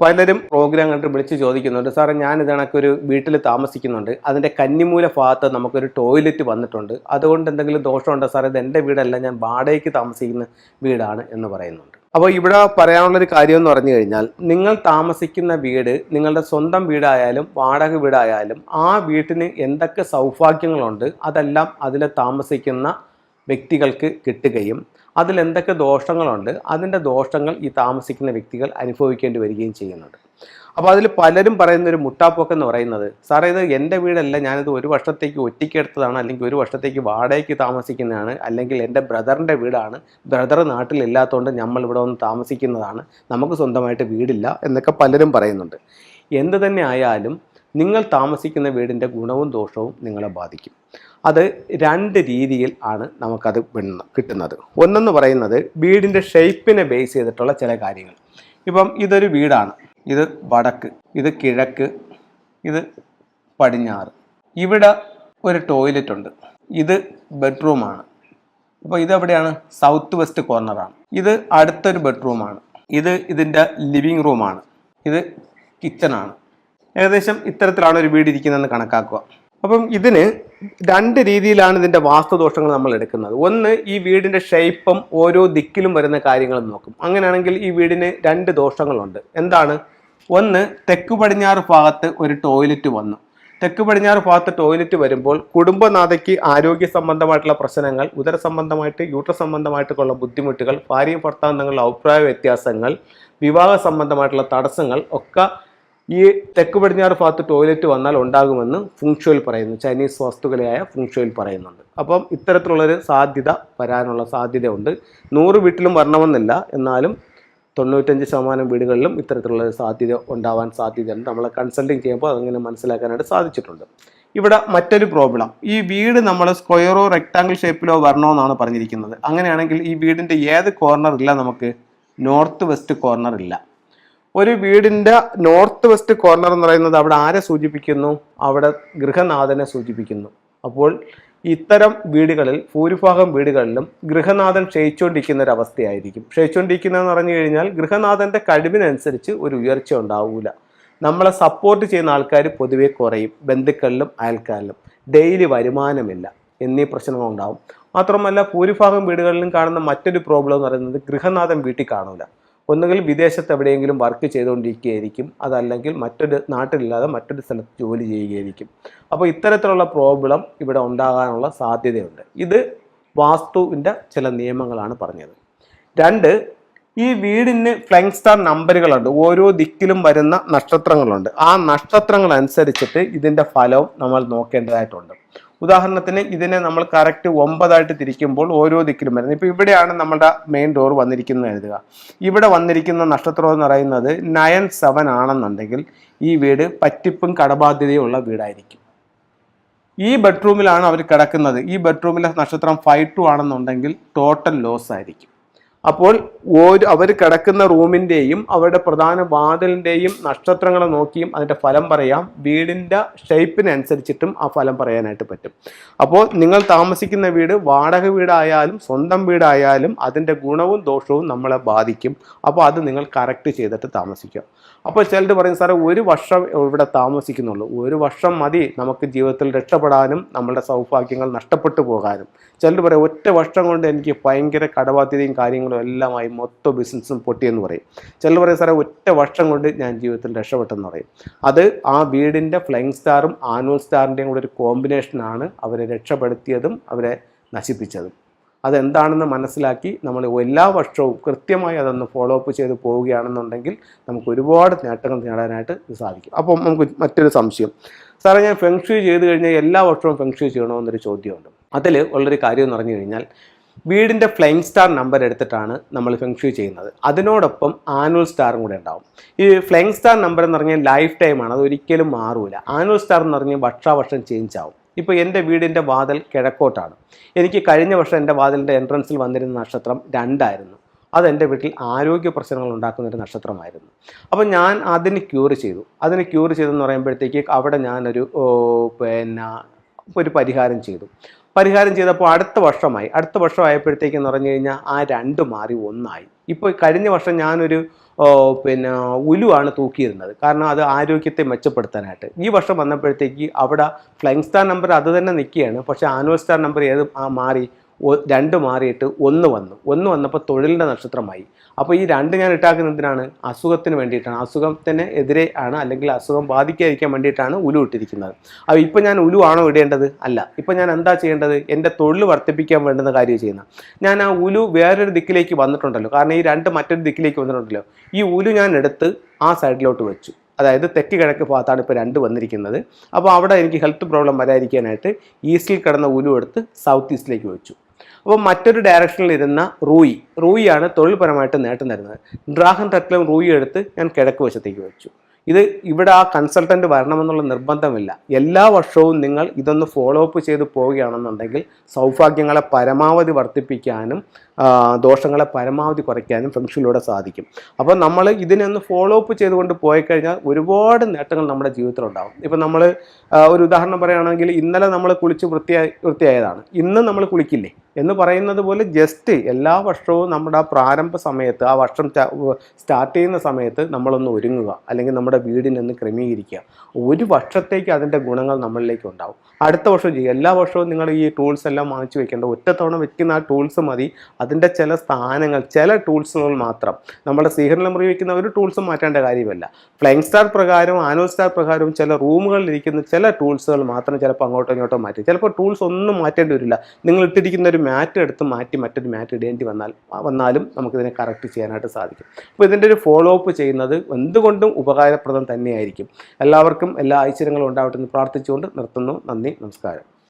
പലരും പ്രോഗ്രാം കണ്ടിട്ട് വിളിച്ച് ചോദിക്കുന്നുണ്ട് സാറേ ഞാൻ ഇതണക്കൊരു വീട്ടിൽ താമസിക്കുന്നുണ്ട്. അതിന്റെ കന്നിമൂല ഭാഗത്ത് നമുക്കൊരു ടോയ്ലറ്റ് വന്നിട്ടുണ്ട്. അതുകൊണ്ട് എന്തെങ്കിലും ദോഷമുണ്ടോ? സാറേ ഇത് എന്റെ വീടല്ല ഞാൻ വാടകയ്ക്ക് താമസിക്കുന്ന വീടാണ് എന്ന് പറയുന്നുണ്ട്. അപ്പോൾ ഇവിടെ പറയാനുള്ളൊരു കാര്യം എന്ന് പറഞ്ഞു കഴിഞ്ഞാൽ നിങ്ങൾ താമസിക്കുന്ന വീട് നിങ്ങളുടെ സ്വന്തം വീടായാലും വാടക വീടായാലും ആ വീട്ടിന് എന്തൊക്കെ സൗഭാഗ്യങ്ങളുണ്ട് അതെല്ലാം അതിൽ താമസിക്കുന്ന വ്യക്തികൾക്ക് കിട്ടുകയും അതിൽ എന്തൊക്കെ ദോഷങ്ങളുണ്ട് അതിന്റെ ദോഷങ്ങൾ ഈ താമസിക്കുന്ന വ്യക്തികൾ അനുഭവിക്കേണ്ടി വരികയും ചെയ്യുന്നുണ്ട്. അപ്പോൾ അതിൽ പലരും പറയുന്ന ഒരു മുട്ടാപ്പൊക്കെ എന്ന് പറയുന്നത് സാറേ ഇത് എന്റെ വീടല്ല ഞാനിത് ഒരു വർഷത്തേക്ക് ഒറ്റയ്ക്കെടുത്തതാണ് അല്ലെങ്കിൽ ഒരു വർഷത്തേക്ക് വാടകയ്ക്ക് താമസിക്കുന്നതാണ് അല്ലെങ്കിൽ എന്റെ ബ്രദറിന്റെ വീടാണ് ബ്രദർ നാട്ടിലില്ലാത്തതുകൊണ്ട് നമ്മൾ ഇവിടെ ഒന്ന് താമസിക്കുന്നതാണ് നമുക്ക് സ്വന്തമായിട്ട് വീടില്ല എന്നൊക്കെ പലരും പറയുന്നുണ്ട്. എന്ത് തന്നെ ആയാലും നിങ്ങൾ താമസിക്കുന്ന വീടിന്റെ ഗുണവും ദോഷവും നിങ്ങളെ ബാധിക്കും. അത് രണ്ട് രീതിയിൽ ആണ് നമുക്കത് കിട്ടുന്നത്. ഒന്നെന്ന് പറയുന്നത് വീടിന്റെ ഷേപ്പിനെ ബേസ് ചെയ്തിട്ടുള്ള ചില കാര്യങ്ങൾ. ഇപ്പം ഇതൊരു വീടാണ്. ഇത് വടക്ക് ഇത് കിഴക്ക് ഇത് പടിഞ്ഞാറ്. ഇവിടെ ഒരു ടോയ്ലറ്റ് ഉണ്ട് ഇത് ബെഡ്റൂമാണ്. അപ്പോൾ ഇതെവിടെയാണ്? സൗത്ത് വെസ്റ്റ് കോർണറാണ്. ഇത് അടുത്തൊരു ബെഡ്റൂമാണ്. ഇത് ഇതിന്റെ ലിവിങ് റൂമാണ്. ഇത് കിച്ചണാണ്. ഏകദേശം ഇത്തരത്തിലാണ് ഒരു വീട് ഇരിക്കുന്നതെന്ന് കണക്കാക്കുക. അപ്പം ഇതിന് രണ്ട് രീതിയിലാണ് ഇതിന്റെ വാസ്തുദോഷങ്ങൾ നമ്മൾ എടുക്കുന്നത്. ഒന്ന് ഈ വീടിന്റെ ഷേപ്പും ഓരോ ദിക്കിലും വരുന്ന കാര്യങ്ങളും നോക്കും. അങ്ങനെയാണെങ്കിൽ ഈ വീടിന് രണ്ട് ദോഷങ്ങളുണ്ട്. എന്താണ്? ഒന്ന് തെക്ക് പടിഞ്ഞാറ് ഭാഗത്ത് ഒരു ടോയ്ലറ്റ് വന്നു. തെക്ക് പടിഞ്ഞാറ് ഭാഗത്ത് ടോയ്ലറ്റ് വരുമ്പോൾ കുടുംബനാഥയ്ക്ക് ആരോഗ്യ സംബന്ധമായിട്ടുള്ള പ്രശ്നങ്ങൾ ഉദര സംബന്ധമായിട്ട് യൂട്ര സംബന്ധമായിട്ടുള്ള ബുദ്ധിമുട്ടുകൾ ഭാര്യ ഭർത്താവ് തങ്ങളുടെ അഭിപ്രായ വ്യത്യാസങ്ങൾ വിവാഹ സംബന്ധമായിട്ടുള്ള തടസ്സങ്ങൾ ഒക്കെ ഈ തെക്ക് പടിഞ്ഞാറ് ഭാഗത്ത് ടോയ്ലറ്റ് വന്നാൽ ഉണ്ടാകുമെന്ന് ഫുങ്ഷോയിൽ പറയുന്നു. ചൈനീസ് വസ്തുക്കളായ ഫുങ്ഷോയിൽ പറയുന്നുണ്ട്. അപ്പം ഇത്തരത്തിലുള്ളൊരു സാധ്യത വരാനുള്ള സാധ്യതയുണ്ട്. നൂറ് വീട്ടിലും വരണമെന്നില്ല. എന്നാലും തൊണ്ണൂറ്റഞ്ച് ശതമാനം വീടുകളിലും ഇത്തരത്തിലുള്ള ഒരു സാധ്യത ഉണ്ടാവാൻ സാധ്യതയുണ്ട്. നമ്മളെ കൺസൾട്ടിങ് ചെയ്യുമ്പോൾ അതങ്ങനെ മനസ്സിലാക്കാനായിട്ട് സാധിച്ചിട്ടുണ്ട്. ഇവിടെ മറ്റൊരു പ്രോബ്ലം ഈ വീട് നമ്മൾ സ്ക്വയറോ റെക്ടാങ്കിൾ ഷേപ്പിലോ വരണമെന്നാണ് പറഞ്ഞിരിക്കുന്നത്. അങ്ങനെയാണെങ്കിൽ ഈ വീടിന്റെ ഏത് കോർണർ ഇല്ല നമുക്ക്? നോർത്ത് വെസ്റ്റ് കോർണർ ഇല്ല. ഒരു വീടിന്റെ നോർത്ത് വെസ്റ്റ് കോർണർ എന്ന് പറയുന്നത് അവിടെ ആരെ സൂചിപ്പിക്കുന്നു? അവിടെ ഗൃഹനാഥനെ സൂചിപ്പിക്കുന്നു. അപ്പോൾ ഇത്തരം വീടുകളിൽ ഭൂരിഭാഗം വീടുകളിലും ഗൃഹനാഥൻ ക്ഷയിച്ചുകൊണ്ടിരിക്കുന്ന ഒരു അവസ്ഥയായിരിക്കും. ക്ഷയിച്ചുകൊണ്ടിരിക്കുന്നതെന്ന് പറഞ്ഞു കഴിഞ്ഞാൽ ഗൃഹനാഥന്റെ കഴിവിനനുസരിച്ച് ഒരു ഉയർച്ച ഉണ്ടാവൂല. നമ്മളെ സപ്പോർട്ട് ചെയ്യുന്ന ആൾക്കാർ പൊതുവെ കുറയും. ബന്ധുക്കളിലും അയൽക്കാരിലും. ഡെയിലി വരുമാനമില്ല. എന്നീ പ്രശ്നങ്ങളുണ്ടാവും മാത്രമല്ല ഭൂരിഭാഗം വീടുകളിലും കാണുന്ന മറ്റൊരു പ്രോബ്ലം എന്ന് പറയുന്നത് ഗൃഹനാഥൻ വീട്ടിൽ കാണൂല. ഒന്നുകിൽ വിദേശത്ത് എവിടെയെങ്കിലും വർക്ക് ചെയ്തുകൊണ്ടിരിക്കുകയായിരിക്കും അതല്ലെങ്കിൽ മറ്റൊരു നാട്ടിലില്ലാതെ മറ്റൊരു സ്ഥലത്ത് ജോലി ചെയ്യുകയായിരിക്കും. അപ്പോൾ ഇത്തരത്തിലുള്ള പ്രോബ്ലം ഇവിടെ ഉണ്ടാകാനുള്ള സാധ്യതയുണ്ട്. ഇത് വാസ്തുവിന്റെ ചില നിയമങ്ങളാണ് പറഞ്ഞത്. രണ്ട് ഈ വീടിന് ഫ്ലൈങ് സ്റ്റാർ നമ്പറുകളുണ്ട്. ഓരോ ദിക്കിലും വരുന്ന നക്ഷത്രങ്ങളുണ്ട്. ആ നക്ഷത്രങ്ങൾ അനുസരിച്ചിട്ട് ഇതിന്റെ ഫലവും നമ്മൾ നോക്കേണ്ടതായിട്ടുണ്ട്. ഉദാഹരണത്തിന് ഇതിനെ നമ്മൾ കറക്റ്റ് ഒമ്പതായിട്ട് തിരിക്കുമ്പോൾ ഓരോ ദിക്കിലും വരുന്നത്. ഇപ്പോൾ ഇവിടെയാണ് നമ്മുടെ മെയിൻ ഡോർ വന്നിരിക്കുന്നത് എഴുതുക. ഇവിടെ വന്നിരിക്കുന്ന നക്ഷത്രം എന്ന് പറയുന്നത് നയൻ സെവൻ ആണെന്നുണ്ടെങ്കിൽ ഈ വീട് പറ്റിപ്പും കടബാധ്യതയുള്ള വീടായിരിക്കും. ഈ ബെഡ്റൂമിലാണ് അവർ കിടക്കുന്നത്. ഈ ബെഡ്റൂമിലെ നക്ഷത്രം ഫൈവ് ടു ആണെന്നുണ്ടെങ്കിൽ ടോട്ടൽ ലോസ് ആയിരിക്കും. അപ്പോൾ ഒരു അവർ കിടക്കുന്ന റൂമിന്റെയും അവരുടെ പ്രധാന വാതിലിന്റെയും നക്ഷത്രങ്ങളെ നോക്കിയും അതിന്റെ ഫലം പറയാം. വീടിന്റെ ഷേപ്പിനനുസരിച്ചിട്ടും ആ ഫലം പറയാനായിട്ട് പറ്റും. അപ്പോൾ നിങ്ങൾ താമസിക്കുന്ന വീട് വാടക വീടായാലും സ്വന്തം വീടായാലും അതിന്റെ ഗുണവും ദോഷവും നമ്മളെ ബാധിക്കും. അപ്പോൾ അത് നിങ്ങൾ കറക്റ്റ് ചെയ്തിട്ട് താമസിക്കുക. അപ്പോൾ ചിലർ പറയും സാറേ ഒരു വർഷം ഇവിടെ താമസിക്കുന്നുള്ളൂ. ഒരു വർഷം മതി നമുക്ക് ജീവിതത്തിൽ രക്ഷപ്പെടാനും നമ്മളുടെ സൗഭാഗ്യങ്ങൾ നഷ്ടപ്പെട്ടു പോകാനും. ചിലർ പറയും ഒറ്റ വർഷം കൊണ്ട് എനിക്ക് ഭയങ്കര കടബാധ്യതയും കാര്യങ്ങളും എല്ലാമായി മൊത്തം ബിസിനസ്സും പൊട്ടിയെന്ന് പറയും. ചിലർ പറയും സാറേ ഒറ്റ വർഷം കൊണ്ട് ഞാൻ ജീവിതത്തിൽ രക്ഷപ്പെട്ടെന്ന് പറയും. അത് ആ വീടിന്റെ ഫ്ലൈങ് സ്റ്റാറും ആനുവൽ സ്റ്റാറിന്റെയും കൂടെ ഒരു കോമ്പിനേഷനാണ് അവരെ രക്ഷപ്പെടുത്തിയതും അവരെ നശിപ്പിച്ചതും. അതെന്താണെന്ന് മനസ്സിലാക്കി നമ്മൾ എല്ലാ വർഷവും കൃത്യമായി അതൊന്ന് ഫോളോ അപ്പ് ചെയ്ത് പോവുകയാണെന്നുണ്ടെങ്കിൽ നമുക്ക് ഒരുപാട് നേട്ടങ്ങൾ നേടാനായിട്ട് സാധിക്കും. അപ്പോൾ നമുക്ക് മറ്റൊരു സംശയം. സാറേ ഞാൻ ഫെങ്ഷു ചെയ്ത് കഴിഞ്ഞാൽ എല്ലാ വർഷവും ഫെങ്ഷു ചെയ്യണമെന്നൊരു ചോദ്യമുണ്ട്. അതിൽ ഉള്ളൊരു കാര്യം എന്ന് പറഞ്ഞു കഴിഞ്ഞാൽ വീടിന്റെ ഫ്ലൈങ് സ്റ്റാർ നമ്പർ എടുത്തിട്ടാണ് നമ്മൾ ഫെങ്ഷു ചെയ്യുന്നത്. അതിനോടൊപ്പം ആനുവൽ സ്റ്റാറും കൂടെ ഉണ്ടാവും. ഈ ഫ്ലൈങ് സ്റ്റാർ നമ്പർ എന്ന് പറഞ്ഞാൽ ലൈഫ് ടൈമാണ് അത് ഒരിക്കലും മാറൂല. ആനുവൽ സ്റ്റാർ എന്ന് പറഞ്ഞാൽ വർഷാവർഷം ചേഞ്ച് ആവും. ഇപ്പോൾ എന്റെ വീടിന്റെ വാതിൽ കിഴക്കോട്ടാണ്. എനിക്ക് കഴിഞ്ഞ വർഷം എന്റെ വാതിലിന്റെ എൻട്രൻസിൽ വന്നിരുന്ന നക്ഷത്രം രണ്ടായിരുന്നു. അത് എന്റെ വീട്ടിൽ ആരോഗ്യ പ്രശ്നങ്ങൾ ഉണ്ടാക്കുന്ന ഒരു നക്ഷത്രമായിരുന്നു. അപ്പോൾ ഞാൻ അതിന് ക്യൂർ ചെയ്തു. അതിന് ക്യൂർ ചെയ്തെന്ന് പറയുമ്പോഴത്തേക്ക് അവിടെ ഞാനൊരു പിന്നെ ഒരു പരിഹാരം ചെയ്തു. പരിഹാരം ചെയ്തപ്പോൾ അടുത്ത വർഷമായി. അടുത്ത വർഷം ആയപ്പോഴത്തേക്കെന്ന് പറഞ്ഞു കഴിഞ്ഞാൽ ആ രണ്ട് മാറി ഒന്നായി. ഇപ്പോൾ കഴിഞ്ഞ വർഷം ഞാനൊരു പിന്നെ ഉലുവാണ് തൂക്കിയിരുന്നത്. കാരണം അത് ആരോഗ്യത്തെ മെച്ചപ്പെടുത്താനായിട്ട്. ഈ വർഷം വന്നപ്പോഴത്തേക്ക് അവിടെ ഫ്ലൈങ് സ്റ്റാർ നമ്പർ അത് തന്നെ നിൽക്കുകയാണ്. പക്ഷേ ആനുവൽ സ്റ്റാർ നമ്പർ ഏത് മാറി. രണ്ട് മാറിയിട്ട് ഒന്ന് വന്നു. ഒന്ന് വന്നപ്പോൾ തൊഴിലിന്റെ നക്ഷത്രമായി. അപ്പോൾ ഈ രണ്ട് ഞാൻ ഇട്ടാക്കുന്ന എന്തിനാണ്? അസുഖത്തിന് വേണ്ടിയിട്ടാണ്. അസുഖത്തിന് എതിരെ ആണ് അല്ലെങ്കിൽ അസുഖം ബാധിക്കാതിരിക്കാൻ വേണ്ടിയിട്ടാണ് ഉലു ഇട്ടിരിക്കുന്നത്. അപ്പോൾ ഇപ്പം ഞാൻ ഉലു ആണോ ഇടേണ്ടത്? അല്ല. ഇപ്പം ഞാൻ എന്താ ചെയ്യേണ്ടത്? എന്റെ തൊഴിൽ വർദ്ധിപ്പിക്കാൻ വേണ്ടുന്ന കാര്യം ചെയ്യുന്നത്. ഞാൻ ആ ഉലു വേറൊരു ദിക്കിലേക്ക് വന്നിട്ടുണ്ടല്ലോ. കാരണം ഈ രണ്ട് മറ്റൊരു ദിക്കിലേക്ക് വന്നിട്ടുണ്ടല്ലോ. ഈ ഉലു ഞാൻ എടുത്ത് ആ സൈഡിലോട്ട് വെച്ചു. അതായത് തെക്ക് കിഴക്ക് ഭാഗത്താണ് ഇപ്പോൾ രണ്ട് വന്നിരിക്കുന്നത്. അപ്പോൾ അവിടെ എനിക്ക് ഹെൽത്ത് പ്രോബ്ലം വരാതിരിക്കാനായിട്ട് ഈസ്റ്റിൽ കിടന്ന ഉലു എടുത്ത് സൗത്ത് ഈസ്റ്റിലേക്ക് വെച്ചു. അപ്പോൾ മറ്റൊരു ഡയറക്ഷനിൽ ഇരുന്ന റൂയി. റൂയിയാണ് തൊഴിൽപരമായിട്ട് നേട്ടം തരുന്നത്. ഡ്രാഗൺ തട്ടിലും റൂയി എടുത്ത് ഞാൻ കിഴക്ക് വശത്തേക്ക് വെച്ചു. ഇത് ഇവിടെ ആ കൺസൾട്ടന്റ് വരണമെന്നുള്ള നിർബന്ധമില്ല. എല്ലാ വർഷവും നിങ്ങൾ ഇതൊന്ന് ഫോളോ അപ്പ് ചെയ്ത് പോവുകയാണെന്നുണ്ടെങ്കിൽ സൗഭാഗ്യങ്ങളെ പരമാവധി വർദ്ധിപ്പിക്കാനും ദോഷങ്ങളെ പരമാവധി കുറയ്ക്കാനും ഫെങ്ഷനിലൂടെ സാധിക്കും. അപ്പോൾ നമ്മൾ ഇതിനെ ഒന്ന് ഫോളോ അപ്പ് ചെയ്തുകൊണ്ട് പോയി കഴിഞ്ഞാൽ ഒരുപാട് നേട്ടങ്ങൾ നമ്മുടെ ജീവിതത്തിൽ ഉണ്ടാകും ഇപ്പം നമ്മൾ ഒരു ഉദാഹരണം പറയുകയാണെങ്കിൽ ഇന്നലെ നമ്മൾ കുളിച്ച് വൃത്തിയായി വൃത്തിയായതാണ്. ഇന്ന് നമ്മൾ കുളിക്കില്ലേ? എന്ന് പറയുന്നത് പോലെ ജസ്റ്റ് എല്ലാ വർഷവും നമ്മുടെ ആ പ്രാരംഭ സമയത്ത് ആ വർഷം സ്റ്റാർട്ട് ചെയ്യുന്ന സമയത്ത് നമ്മളൊന്ന് ഒരുങ്ങുക. അല്ലെങ്കിൽ നമ്മുടെ വീടിനൊന്ന് ക്രമീകരിക്കുക. ഒരു വർഷത്തേക്ക് അതിന്റെ ഗുണങ്ങൾ നമ്മളിലേക്ക് ഉണ്ടാവും. അടുത്ത വർഷം ചെയ്യുക. എല്ലാ വർഷവും നിങ്ങൾ ഈ ടൂൾസ് എല്ലാം വാങ്ങിച്ചു വെക്കേണ്ട. ഒറ്റത്തവണ വെക്കുന്ന ആ ടൂൾസ് മതി. അതിന്റെ ചില സ്ഥാനങ്ങൾ ചില ടൂൾസുകൾ മാത്രം. നമ്മുടെ സീഹറിൽ മുറി വെക്കുന്ന ഒരു ടൂൾസും മാറ്റേണ്ട കാര്യമല്ല. ഫ്ലൈങ് സ്റ്റാർ പ്രകാരം ആനോ സ്റ്റാർ പ്രകാരം ചില റൂമുകളിൽ ഇരിക്കുന്ന ചില ടൂൾസുകൾ മാത്രം ചിലപ്പോൾ അങ്ങോട്ടോ ഇങ്ങോട്ടോ മാറ്റി. ചിലപ്പോൾ ടൂൾസ് ഒന്നും മാറ്റേണ്ടി വരില്ല. നിങ്ങൾ ഇട്ടിരിക്കുന്ന ഒരു മാറ്റ് എടുത്ത് മാറ്റി മറ്റൊരു മാറ്റ് ഇടേണ്ടി വന്നാൽ വന്നാലും നമുക്കിതിനെ കറക്റ്റ് ചെയ്യാനായിട്ട് സാധിക്കും. അപ്പോൾ ഇതിന്റെ ഒരു ഫോളോ അപ്പ് ചെയ്യുന്നത് എന്തുകൊണ്ടും ഉപകാരപ്രദം തന്നെയായിരിക്കും. എല്ലാവർക്കും എല്ലാ ഐശ്വര്യങ്ങളും ഉണ്ടാവട്ടെ എന്ന് പ്രാർത്ഥിച്ചുകൊണ്ട് നിർത്തുന്നു. നന്ദി നമസ്കാരം.